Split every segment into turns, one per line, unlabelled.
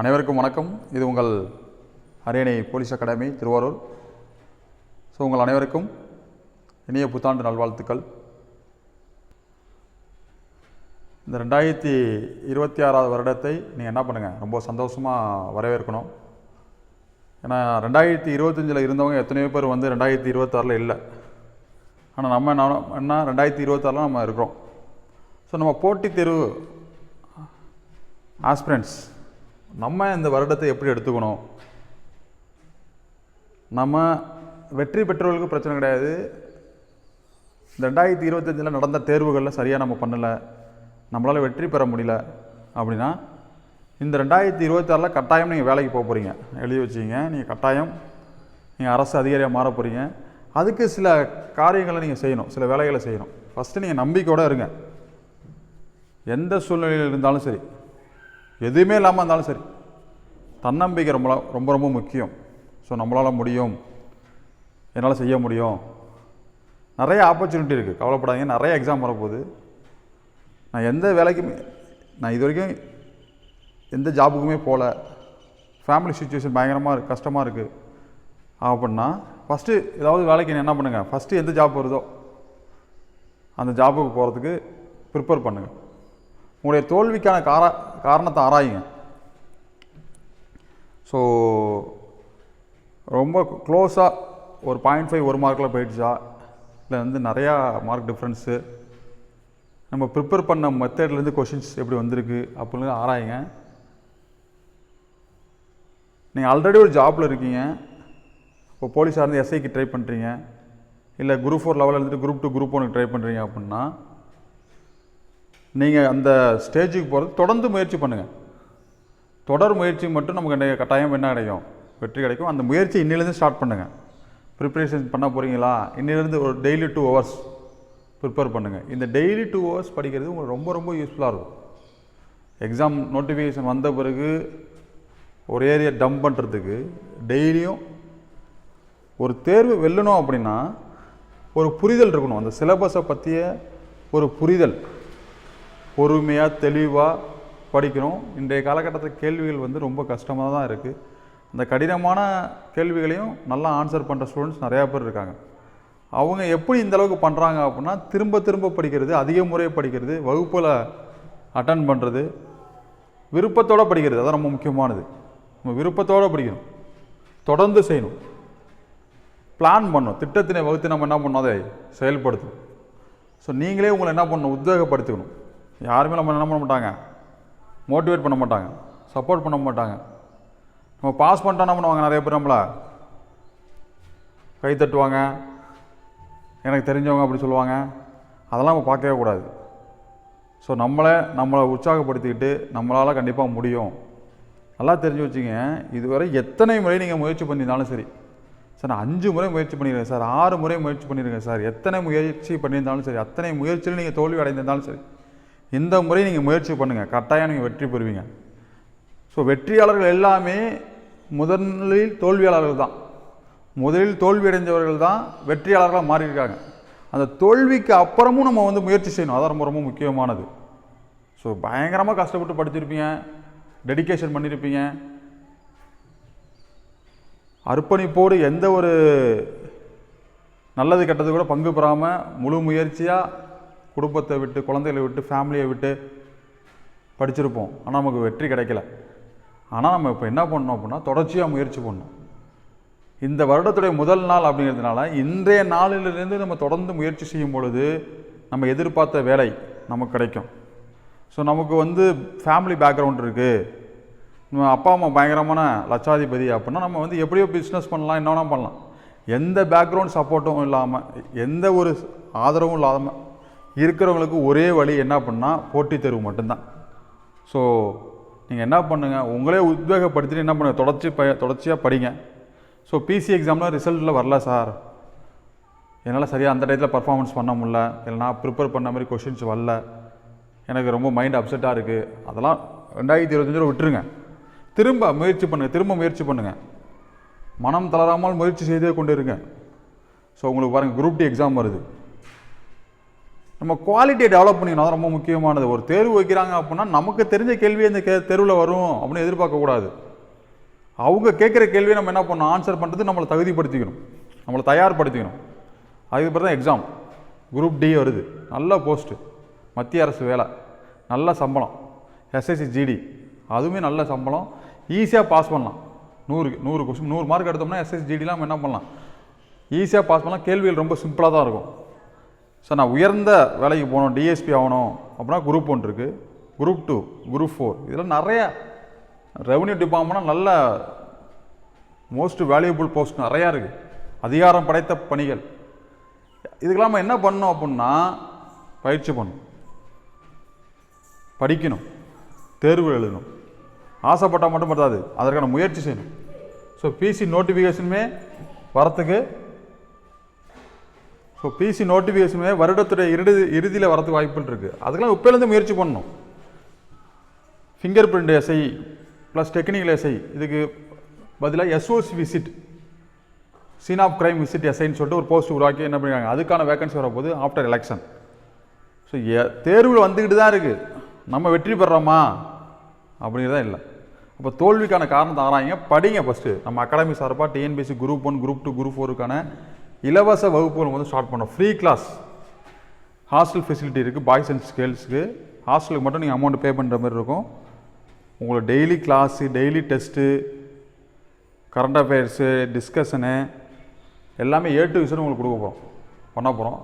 அனைவருக்கும் வணக்கம். இது உங்கள் அரியணை போலீஸ் அகாடமி திருவாரூர். ஸோ உங்கள் அனைவருக்கும் இனிய புத்தாண்டு நல்வாழ்த்துக்கள். இந்த ரெண்டாயிரத்தி இருபத்தி ஆறாவது வருடத்தை நீங்கள் என்ன பண்ணுங்கள் ரொம்ப சந்தோஷமாக வரவேற்கணும். ஏன்னா ரெண்டாயிரத்தி இருபத்தஞ்சில் இருந்தவங்க எத்தனையோ பேர் வந்து ரெண்டாயிரத்தி இருபத்தாறில் இல்லை. ஆனால் நம்ம என்ன என்ன ரெண்டாயிரத்தி இருபத்தாறில் நம்ம இருக்கிறோம். ஸோ நம்ம போட்டித் தேர்வு ஆஸ்பிரண்ட்ஸ் நம்ம இந்த வருடத்தை எப்படி எடுத்துக்கணும்? நம்ம வெற்றி பெற்றவர்களுக்கு பிரச்சனை கிடையாது. இந்த ரெண்டாயிரத்தி இருபத்தஞ்சில் நடந்த தேர்வுகளில் சரியாக நம்ம பண்ணலை. நம்மளால் வெற்றி பெற முடியல அப்படின்னா இந்த ரெண்டாயிரத்தி இருபத்தாறில் கட்டாயம் நீங்கள் வேலைக்கு போக போகிறீங்க எழுதி வச்சிங்க நீங்கள் கட்டாயம் நீங்கள் அரசு அதிகாரியாக மாற போகிறீங்க அதுக்கு சில காரியங்களை நீங்கள் செய்யணும். சில வேலைகளை செய்யணும். ஃபஸ்ட்டு நீங்கள் நம்பிக்கையோடு இருங்க. எந்த சூழ்நிலையில் இருந்தாலும் சரி. எதுவுமே இல்லாமல் இருந்தாலும் சரி. தன்னம்பிக்கை ரொம்ப ரொம்ப ரொம்ப முக்கியம். ஸோ நம்மளால் முடியும். என்னால் செய்ய முடியும். நிறைய ஆப்பர்ச்சுனிட்டி இருக்குது கவலைப்படாதீங்க. நிறைய எக்ஸாம் வரப்போகுது. நான் எந்த வேலைக்குமே நான் இது வரைக்கும் எந்த ஜாபுக்குமே போகல ஃபேமிலி சுச்சுவேஷன் பயங்கரமாக இருக்குது கஷ்டமாக இருக்குது அப்படின்னா ஃபஸ்ட்டு ஏதாவது வேலைக்கு என்ன பண்ணுங்கள் ஃபஸ்ட்டு எந்த ஜாப் வருதோ அந்த ஜாபுக்கு போகிறதுக்கு ப்ரிப்பேர் பண்ணுங்கள் உங்களுடைய தோல்விக்கான கார காரணத்தை ஆராயுங்க. ஸோ ரொம்ப க்ளோஸாக ஒரு பாயிண்ட் ஃபைவ் ஒரு மார்க்கில் போயிடுச்சா? இல்லை வந்து நிறையா மார்க் டிஃப்ரென்ஸு நம்ம ப்ரிப்பேர் பண்ண மெத்தட்லேருந்து கொஷின்ஸ் எப்படி வந்திருக்கு அப்படின்னு ஆராயுங்க. நீங்கள் ஆல்ரெடி ஒரு ஜாப்பில் இருக்கீங்க. இப்போ போலீஸாக இருந்து எஸ்ஐக்கு ட்ரை பண்ணுறீங்க இல்லை குரூப் ஃபோர் லெவலில் இருந்துட்டு குரூப் டூ குரூப் ஒனுக்கு ட்ரை பண்ணுறீங்க அப்படின்னா நீங்கள் அந்த ஸ்டேஜுக்கு போகிறது தொடர்ந்து முயற்சி பண்ணுங்கள் தொடர் முயற்சி மட்டும் நமக்கு கட்டாயம் என்ன கிடைக்கும் வெற்றி கிடைக்கும். அந்த முயற்சி இன்னிலேருந்து ஸ்டார்ட் பண்ணுங்கள் ப்ரிப்பரேஷன் பண்ண போகிறீங்களா இன்னிலேருந்து ஒரு டெய்லி டூ ஹவர்ஸ் ப்ரிப்பேர் பண்ணுங்கள் இந்த டெய்லி டூ ஹவர்ஸ் படிக்கிறது உங்களுக்கு ரொம்ப ரொம்ப யூஸ்ஃபுல்லாக இருக்கும். எக்ஸாம் நோட்டிஃபிகேஷன் வந்த பிறகு ஒரு ஏரியா டம்ப் பண்ணுறதுக்கு டெய்லியும் ஒரு தேர்வு வெல்லணும் அப்படின்னா ஒரு புரிதல் இருக்கணும். அந்த சிலபஸை பற்றிய ஒரு புரிதல். பொறுமையாக தெளிவாக படிக்கணும். இன்றைய காலகட்டத்தில் கேள்விகள் வந்து ரொம்ப கஷ்டமாக தான் இருக்குது அந்த கடினமான கேள்விகளையும் நல்லா ஆன்சர் பண்ணுற ஸ்டூடெண்ட்ஸ் நிறையா பேர் இருக்காங்க. அவங்க எப்படி இந்த அளவுக்கு பண்ணுறாங்க அப்படின்னா திரும்ப திரும்ப படிக்கிறது அதிக முறை படிக்கிறது வகுப்பில் அட்டன் பண்ணுறது விருப்பத்தோடு படிக்கிறது அதான் ரொம்ப முக்கியமானது. நம்ம விருப்பத்தோடு படிக்கணும். தொடர்ந்து செய்யணும். பிளான் பண்ணும் திட்டத்தினை வகுத்து நம்ம என்ன பண்ணணும்? அதை செயல்படுத்தணும். ஸோ நீங்களே உங்களை என்ன பண்ணணும்? உத்வேகப்படுத்திக்கணும். யாருமே நம்ம என்ன பண்ண மாட்டாங்க? மோட்டிவேட் பண்ண மாட்டாங்க. சப்போர்ட் பண்ண மாட்டாங்க. நம்ம பாஸ் பண்ணிட்டா என்ன பண்ணுவாங்க நிறைய பேர் நம்மளை? கை தட்டுவாங்க. எனக்கு தெரிஞ்சவங்க அப்படி சொல்லுவாங்க. அதெல்லாம் நம்ம பார்க்கவே கூடாது. ஸோ நம்மளை நம்மளை உற்சாகப்படுத்திக்கிட்டு நம்மளால் கண்டிப்பாக முடியும். நல்லா தெரிஞ்சு வச்சுங்க இதுவரை எத்தனை முறை நீங்கள் முயற்சி பண்ணியிருந்தாலும் சரி. சார் நான் அஞ்சு முறை முயற்சி பண்ணியிருக்கேன் சார். ஆறு முறை முயற்சி பண்ணியிருக்கேன் சார். எத்தனை முயற்சி பண்ணியிருந்தாலும் சரி. அத்தனை முயற்சியில் நீங்கள் தோல்வி அடைந்திருந்தாலும் சரி. இந்த முறை நீங்கள் முயற்சி பண்ணுங்கள் கட்டாயம் நீங்கள் வெற்றி பெறுவீங்க. ஸோ வெற்றியாளர்கள் எல்லாமே முதலில் தோல்வியாளர்கள் தான். முதலில் தோல்வி அடைஞ்சவர்கள் தான் வெற்றியாளர்களாக மாறியிருக்காங்க. அந்த தோல்விக்கு அப்புறமும் நம்ம வந்து முயற்சி செய்யணும். அதான் ரொம்ப ரொம்ப முக்கியமானது. ஸோ பயங்கரமாக கஷ்டப்பட்டு படிச்சிருப்பீங்க. டெடிகேஷன் பண்ணியிருப்பீங்க அர்ப்பணிப்போடு எந்த ஒரு நல்லது கெட்டது கூட பங்கு பெறாமல் முழு முயற்சியாக குடும்பத்தை விட்டு குழந்தைகளை விட்டு ஃபேமிலியை விட்டு படிச்சிருப்போம். ஆனால் நமக்கு வெற்றி கிடைக்கல. ஆனால் நம்ம இப்போ என்ன பண்ணோம் அப்படின்னா தொடர்ச்சியாக முயற்சி பண்ணோம் இந்த வருடத்துடைய முதல் நாள் அப்படிங்கிறதுனால இன்றைய நாளிலிருந்து நம்ம தொடர்ந்து முயற்சி செய்யும் பொழுது நம்ம எதிர்பார்த்த வேலை நமக்கு கிடைக்கும். ஸோ நமக்கு வந்து ஃபேமிலி பேக்ரவுண்ட் இருக்குது நம்ம அப்பா அம்மா பயங்கரமான லட்சாதிபதி அப்படின்னா நம்ம வந்து எப்படியோ பிஸ்னஸ் பண்ணலாம் என்ன பண்ணலாம். எந்த பேக்ரவுண்ட் சப்போர்ட்டும் இல்லாமல் எந்த ஒரு ஆதரவும் இல்லாமல் இருக்கிறவங்களுக்கு ஒரே வழி என்ன பண்ணால் போட்டித் தேர்வு மட்டும்தான். ஸோ நீங்கள் என்ன பண்ணுங்கள் உங்களே உத்வேகப்படுத்திட்டு என்ன பண்ணுங்கள் தொடர்ச்சி ப தொடர்ச்சியாக படிங்க. ஸோ பிசி எக்ஸாம்லாம் ரிசல்ட்டில் வரல சார் என்னால் சரியாக அந்த டயத்தில் பர்ஃபார்மன்ஸ் பண்ண முடியல. இல்லை நான் ப்ரிப்பேர் பண்ண மாதிரி கொஷின்ஸ் வரல. எனக்கு ரொம்ப மைண்ட் அப்செட்டாக இருக்குது அதெல்லாம் ரெண்டாயிரத்தி இருபத்தஞ்சு விட்டுருங்க. திரும்ப முயற்சி பண்ணுங்கள் திரும்ப முயற்சி பண்ணுங்கள் மனம் தளராமல் முயற்சி செய்தே கொண்டு இருங்க. ஸோ உங்களுக்கு பாருங்கள் குரூப் டி எக்ஸாம் வருது. நம்ம குவாலிட்டியை டெவலப் பண்ணிக்கணும். அது ரொம்ப முக்கியமானது. ஒரு தேர்வு வைக்கிறாங்க அப்படின்னா நமக்கு தெரிஞ்ச கேள்வி இந்த கே தெருவில் வரும் அப்படின்னு எதிர்பார்க்கக்கூடாது அவங்க கேட்குற கேள்வியை நம்ம என்ன பண்ணணும்? ஆன்சர் பண்ணுறது நம்மளை தகுதிப்படுத்திக்கணும். நம்மளை தயார்படுத்திக்கணும். அதுக்கு பிறகு தான் எக்ஸாம் குரூப் டி வருது. நல்ல போஸ்ட்டு மத்திய அரசு வேலை. நல்ல சம்பளம். எஸ்எஸ்சி ஜிடி அதுவுமே நல்ல சம்பளம். ஈஸியாக பாஸ் பண்ணலாம். நூறு நூறு கொஸ்டின் நூறு மார்க் எடுத்தோம்னா எஸ்எஸ்சி ஜிடிலாம் நம்ம என்ன பண்ணலாம்? ஈஸியாக பாஸ் பண்ணலாம். கேள்விகள் ரொம்ப சிம்பிளாக தான் இருக்கும். சார் நான் உயர்ந்த வேலைக்கு போகணும் டிஎஸ்பி ஆகணும் அப்படின்னா குரூப் ஒன் இருக்குது குரூப் டூ குரூப் ஃபோர் இதெல்லாம் நிறைய ரெவன்யூ டிபார்ட்மெண்ட் நல்ல மோஸ்ட் வேல்யூபிள் போஸ்ட் நிறையா இருக்குது அதிகாரம் படைத்த பணிகள். இதுக்கெல்லாம் நம்ம என்ன பண்ணணும் அப்படின்னா பயிற்சி பண்ணணும். படிக்கணும். தேர்வு எழுதணும். ஆசைப்பட்டால் மட்டும் பற்றாது அதற்கான முயற்சி செய்யணும். ஸோ பிசி நோட்டிஃபிகேஷனுமே வரத்துக்கு ஸோ பிசி நோட்டிஃபிகேஷனே வருடத்துடைய இறுதி இறுதியில் வரதுக்கு வாய்ப்புகள் இருக்குது அதுக்கெல்லாம் இப்போலேருந்து முயற்சி பண்ணணும். Finger print SI plus technical SI இதுக்கு பதிலாக SOC visit scene of crime visit எஸ்ஐன்னு சொல்லிட்டு ஒரு போஸ்ட் உருவாக்கி என்ன பண்ணிருக்காங்க? அதுக்கான வேகன்சி வரப்போகுது ஆஃப்டர் எலெக்ஷன் ஸோ தேர்வில் வந்துக்கிட்டு தான் இருக்குது நம்ம வெற்றி பெறோமா அப்படிங்கிறதா இல்லை. அப்போ தோல்விக்கான காரணத்தை ஆராயுங்க. படிங்க ஃபஸ்ட்டு நம்ம அகாடமி சார்பாக TNPSC group one group two group ஃபோருக்கான இலவச வகுப்புகள் வந்து ஸ்டார்ட் பண்ணோம். ஃப்ரீ கிளாஸ் ஹாஸ்டல் ஃபெசிலிட்டி இருக்குது பாய்ஸ் அண்ட் கேர்ள்ஸுக்கு ஹாஸ்டலுக்கு மட்டும் நீங்கள் அமௌண்ட் பே பண்ணுற மாதிரி இருக்கும். உங்களுக்கு daily class daily test current affairs discussion எல்லாமே ஏ டு விசன் உங்களுக்கு கொடுக்க போகிறோம் பண்ண போகிறோம்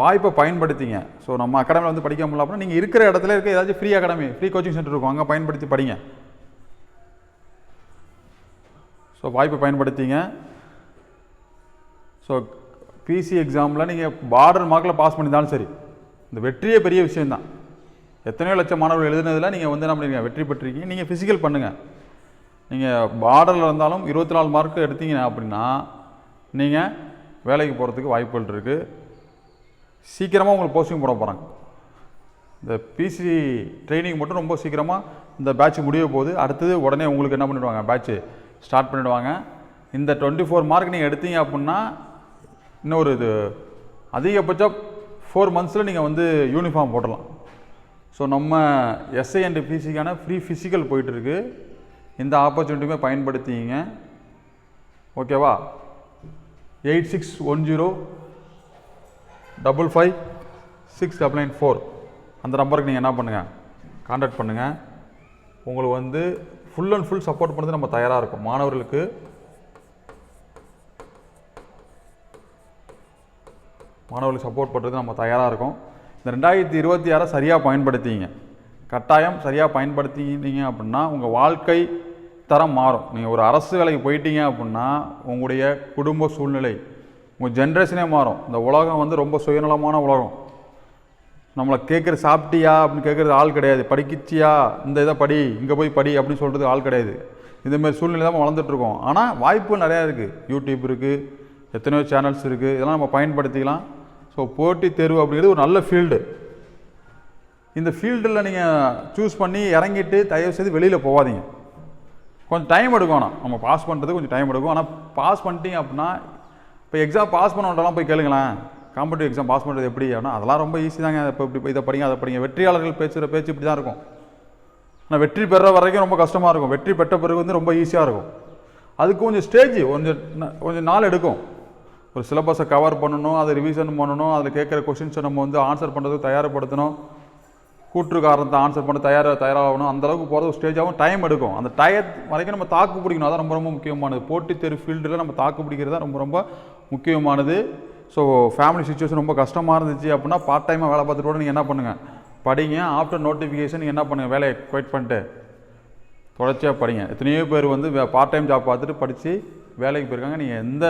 வாய்ப்பை பயன்படுத்திங்க. ஸோ நம்ம அகாடமியில் வந்து படிக்க முடியல அப்படின்னா நீங்கள் இருக்கிற இடத்துல இருக்க ஏதாச்சும் free academy free coaching centre இருக்கும். அங்கே பயன்படுத்தி படிங்க. ஸோ வாய்ப்பை பயன்படுத்திங்க. ஸோ பிசி எக்ஸாமில் நீங்கள் பார்டர் மார்க்கில் பாஸ் பண்ணியிருந்தாலும் சரி இந்த வெற்றியே பெரிய விஷயந்தான் எத்தனையோ லட்சம் மாணவர்கள் எழுதுனதில் நீங்கள் வந்து என்ன பண்ணுறீங்க வெற்றி பெற்றிருக்கீங்க. நீங்கள் ஃபிசிக்கல் பண்ணுங்கள் நீங்கள் பார்டரில் இருந்தாலும் இருபத்தி நாலு மார்க் எடுத்தீங்க அப்படின்னா நீங்கள் வேலைக்கு போகிறதுக்கு வாய்ப்புகள் இருக்குது சீக்கிரமாக உங்களுக்கு போஸ்டிங் போட போகிறாங்க இந்த பிசி ட்ரைனிங் மட்டும் ரொம்ப சீக்கிரமாக இந்த பேட்ச் முடிய போகுது. அடுத்தது உடனே உங்களுக்கு என்ன பண்ணிடுவாங்க? பேட்ச் ஸ்டார்ட் பண்ணிவிடுவாங்க இந்த டுவெண்ட்டி ஃபோர் மார்க் நீங்கள் எடுத்தீங்க அப்படின்னா இன்னொரு இது அதிகபட்சம் ஃபோர் மந்த்ஸில் நீங்கள் வந்து யூனிஃபார்ம் போடலாம் ஸோ நம்ம எஸ்ஐ அண்ட் பிசிக்கான ஃப்ரீ ஃபிசிக்கல் போயிட்டுருக்கு. இந்த ஆப்பர்ச்சுனிட்டியுமே பயன்படுத்திங்க ஓகேவா eight six one zero double five six double nine four அந்த நம்பருக்கு நீங்கள் என்ன பண்ணுங்கள் காண்டாக்ட் பண்ணுங்கள் உங்களுக்கு வந்து ஃபுல் அண்ட் ஃபுல் சப்போர்ட் பண்ணுறது நம்ம தயாராக இருக்கும். மாணவர்களுக்கு மாணவர்களுக்கு சப்போர்ட் பண்ணுறது நம்ம தயாராக இருக்கோம். இந்த ரெண்டாயிரத்தி இருபத்தி ஆறை சரியாக பயன்படுத்திங்க. கட்டாயம் சரியாக பயன்படுத்தினீங்க அப்படின்னா உங்கள் வாழ்க்கை தரம் மாறும். நீங்கள் ஒரு அரசு வேலைக்கு போயிட்டீங்க அப்படின்னா உங்களுடைய குடும்ப சூழ்நிலை உங்கள் ஜென்ரேஷனே மாறும். இந்த உலகம் வந்து ரொம்ப சுயநலமான உலகம். நம்மளை கேட்குற சாப்பிட்டியா அப்படின்னு கேட்குறது ஆள் கிடையாது. படிக்கிச்சியா? இந்த இதை படி இங்கே போய் படி அப்படின்னு சொல்கிறது ஆள் கிடையாது. இந்தமாரி சூழ்நிலை தான் வளர்ந்துட்டுருக்கோம் ஆனால் வாய்ப்புகள் நிறையா இருக்குது யூடியூப் இருக்குது எத்தனையோ சேனல்ஸ் இருக்குது இதெல்லாம் நம்ம பயன்படுத்திக்கலாம். ஸோ போட்டித் தேர்வு அப்படிங்கிறது ஒரு நல்ல ஃபீல்டு இந்த ஃபீல்டில் நீங்கள் சூஸ் பண்ணி இறங்கிட்டு தயவு செய்து வெளியில் போகாதீங்க. கொஞ்சம் டைம் எடுக்கும் ஆனால் நம்ம பாஸ் பண்ணுறது கொஞ்சம் டைம் எடுக்கும். ஆனால் பாஸ் பண்ணிட்டீங்க அப்படின்னா இப்போ எக்ஸாம் பாஸ் பண்ணவன்டலாம் போய் கேளுங்களேன். காம்படிவ் எக்ஸாம் பாஸ் பண்ணுறது எப்படி அப்படின்னா அதெல்லாம் ரொம்ப ஈஸி தாங்க. இப்போ இப்படி இதை படிங்க அதை படிங்க. வெற்றியாளர்கள் பேசுகிற பேச்சு இப்படி தான் இருக்கும். ஆனால் வெற்றி பெற வரைக்கும் ரொம்ப கஷ்டமாக இருக்கும். வெற்றி பெற்ற பிறகு வந்து ரொம்ப ஈஸியாக இருக்கும். அதுக்கு கொஞ்சம் ஸ்டேஜ் கொஞ்சம் கொஞ்சம் நாள் எடுக்கும். ஒரு சிலபஸை கவர் பண்ணணும் அதை ரிவிஷன் பண்ணணும் அதில் கேட்குற கொஷின்ஸை நம்ம வந்து ஆன்சர் பண்ணுறதுக்கு தயார்படுத்தணும். கூற்று காரணத்தை ஆன்சர் பண்ண தயார் தயாராகணும். அந்தளவுக்கு போகிறது ஒரு ஸ்டேஜாகவும் டைம் எடுக்கும். அந்த டயத் வரைக்கும் நம்ம தாக்கு பிடிக்கணும். அதான் ரொம்ப ரொம்ப முக்கியமானது. போட்டித் தேர்வு ஃபீல்டில் நம்ம தாக்கு பிடிக்கிறது தான் ரொம்ப ரொம்ப முக்கியமானது. ஸோ ஃபேமிலி சுச்சுவேஷன் ரொம்ப கஷ்டமாக இருந்துச்சு அப்படின்னா பார்ட் டைமாக வேலை பார்த்துட்டு கூட நீங்கள் என்ன பண்ணுங்கள் படிங்க. ஆஃப்டர் நோட்டிஃபிகேஷன் நீங்கள் என்ன பண்ணுங்கள் வேலையை குவைட் பண்ணிட்டு தொடர்ச்சியாக படிங்க. எத்தனையோ பேர் வந்து பார்ட் டைம் ஜாப் பார்த்துட்டு படித்து வேலைக்கு போயிருக்காங்க. நீங்கள் எந்த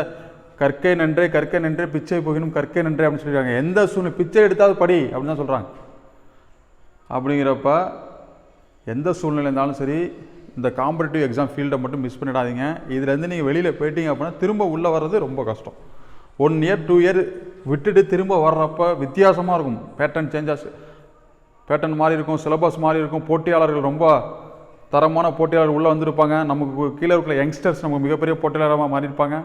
கற்கை நன்றே கற்கை நன்றே பிச்சை போகணும் கற்கை நன்றே அப்படின்னு சொல்லியிருக்காங்க எந்த சூழ்நிலை? பிச்சை எடுத்தாவது படி அப்படின்னு தான் சொல்கிறாங்க அப்படிங்கிறப்ப எந்த சூழ்நிலை இருந்தாலும் சரி இந்த காம்படிட்டிவ் எக்ஸாம் ஃபீல்டை மட்டும் மிஸ் பண்ணிடாதீங்க. இதுலேருந்து நீங்கள் வெளியில் போயிட்டீங்க அப்படின்னா திரும்ப உள்ளே வர்றது ரொம்ப கஷ்டம். ஒன் இயர் டூ இயர் விட்டுட்டு திரும்ப வர்றப்ப வித்தியாசமாக இருக்கும். பேட்டர்ன் சேஞ்சஸ் பேட்டர்ன் மாதிரி இருக்கும் சிலபஸ் மாதிரி இருக்கும். போட்டியாளர்கள் ரொம்ப தரமான போட்டியாளர்கள் உள்ளே வந்திருப்பாங்க. நமக்கு கீழே இருக்கிற யங்ஸ்டர்ஸ் நமக்கு மிகப்பெரிய போட்டியாளராக மாறியிருப்பாங்க.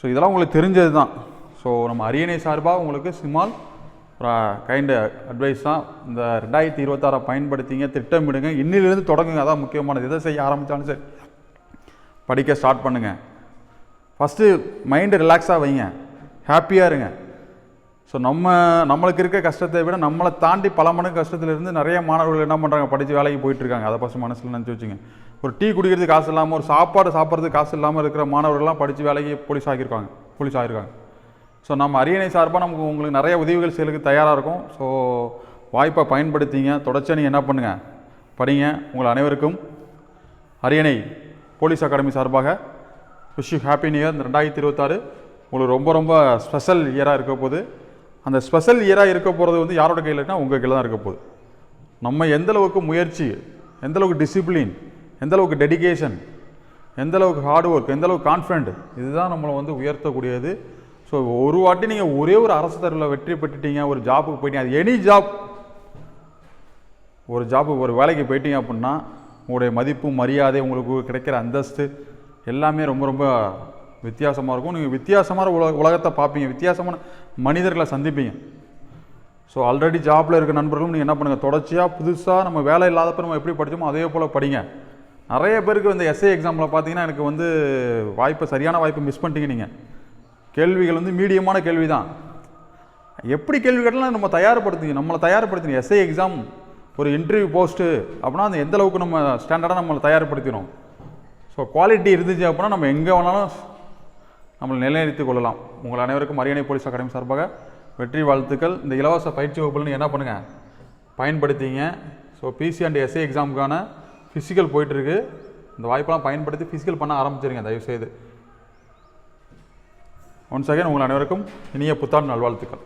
ஸோ இதெல்லாம் உங்களுக்கு தெரிஞ்சது தான் ஸோ நம்ம அரியணை சார்பாக உங்களுக்கு சிமால் ஒரு அட்வைஸ் தான் இந்த ரெண்டாயிரத்தி இருபத்தாறை பயன்படுத்திங்க திட்டமிடுங்க. இன்னிலிருந்து தொடங்குங்க. அதான் முக்கியமானது. எதை செய்ய ஆரம்பித்தாலும் சரி. படிக்க ஸ்டார்ட் பண்ணுங்கள் ஃபஸ்ட்டு மைண்டு ரிலாக்ஸாக வைங்க. ஹாப்பியாக இருங்க. ஸோ நம்ம நம்மளுக்கு இருக்க கஷ்டத்தை விட நம்மளை தாண்டி பல மடங்கு கஷ்டத்துலேருந்து நிறைய மாணவர்கள் என்ன பண்ணுறாங்க படித்து வேலைக்கு போயிட்டு இருக்காங்க. அதை ஃபஸ்ட்டு மனசில் நினச்சி வச்சுங்க. ஒரு டீ குடிக்கிறதுக்கு காசு இல்லாமல் ஒரு சாப்பாடு சாப்பிட்றதுக்கு காசு இல்லாமல் இருக்கிற மாணவர்கள்லாம் படித்து வேலைக்கு போலீஸ் ஆகியிருக்காங்க போலீஸ் ஆகியிருக்காங்க. ஸோ நம்ம அரியணை சார்பாக நமக்கு உங்களுக்கு நிறைய உதவிகள் செய்யறதுக்கு தயாராக இருக்கும். ஸோ வாய்ப்பை பயன்படுத்திங்க தொடர்ச்சியாக நீங்கள் என்ன பண்ணுங்கள் படிங்க உங்கள் அனைவருக்கும். அரியணை போலீஸ் அகாடமி சார்பாக wish you happy new year இந்த ரெண்டாயிரத்தி இருபத்தாறு உங்களுக்கு ரொம்ப ரொம்ப ஸ்பெஷல் இயராக இருக்க போகுது. அந்த ஸ்பெஷல் இயராக இருக்க போகிறது வந்து யாரோட கையில் இருக்குன்னா உங்கள் கையில் தான் இருக்க போகுது. நம்ம எந்தளவுக்கு முயற்சி எந்தளவுக்கு டிசிப்ளின் எந்தளவுக்கு டெடிக்கேஷன் டெடிகேஷன் ஹார்ட் ஒர்க் எந்த அளவுக்கு கான்ஃபிடென்ட் இதுதான் நம்மளை வந்து உயர்த்தக்கூடியது. ஸோ ஒரு வாட்டி நீங்கள் ஒரே ஒரு அரசு தரவில் வெற்றி பெற்றுட்டீங்க ஒரு ஜாப்புக்கு போயிட்டீங்க அது எனி ஜாப் ஒரு ஜாப்புக்கு ஒரு வேலைக்கு போயிட்டீங்க அப்படின்னா உங்களுடைய மதிப்பு மரியாதை உங்களுக்கு கிடைக்கிற அந்தஸ்து எல்லாமே ரொம்ப ரொம்ப வித்தியாசமாக இருக்கும். நீங்கள் வித்தியாசமான உலக உலகத்தை பார்ப்பீங்க. வித்தியாசமான மனிதர்களை சந்திப்பீங்க. ஸோ ஆல்ரெடி ஜாப்பில் இருக்க நண்பர்களும் நீங்கள் என்ன பண்ணுங்கள் தொடர்ச்சியாக புதுசாக நம்ம வேலை இல்லாதப்ப நம்ம எப்படி படித்தோமோ அதே போல் படிங்க. நிறைய பேருக்கு இந்த எஸ்ஏ எக்ஸாமில் பார்த்தீங்கன்னா எனக்கு வந்து வாய்ப்பை சரியான வாய்ப்பை மிஸ் பண்ணிட்டீங்க நீங்கள் கேள்விகள் வந்து மீடியமான கேள்வி தான் எப்படி கேள்வி கேட்டாலும் நம்ம தயார்படுத்துங்க நம்மளை தயார்படுத்தணும் எஸ்ஏ எக்ஸாம் ஒரு இன்டர்வியூ போஸ்ட்டு அப்படின்னா அந்த எந்த அளவுக்கு நம்ம ஸ்டாண்டர்டாக நம்மளை தயார்படுத்திடும். ஸோ குவாலிட்டி இருந்துச்சு அப்படின்னா நம்ம எங்கே வேணாலும் நம்மளை நிலைநிறுத்திக் கொள்ளலாம். உங்கள் அனைவருக்கும் அரியணை போலீஸ் அகாடமி சார்பாக வெற்றி வாழ்த்துக்கள். இந்த இலவச பயிற்சி வகுப்புலன்னு என்ன பண்ணுங்கள் பயன்படுத்திங்க. ஸோ பிசி அண்ட் எஸ்ஏ எக்ஸாமுக்கான ஃபிசிக்கல் போயிட்டுருக்கு. இந்த வாய்ப்பெல்லாம் பயன்படுத்தி ஃபிசிக்கல் பண்ண ஆரம்பிச்சிருங்க தயவுசெய்து. ஒன்ஸ் அகைன் உங்கள் அனைவருக்கும் இனிய புத்தாண்டு நல்வாழ்த்துக்கள்.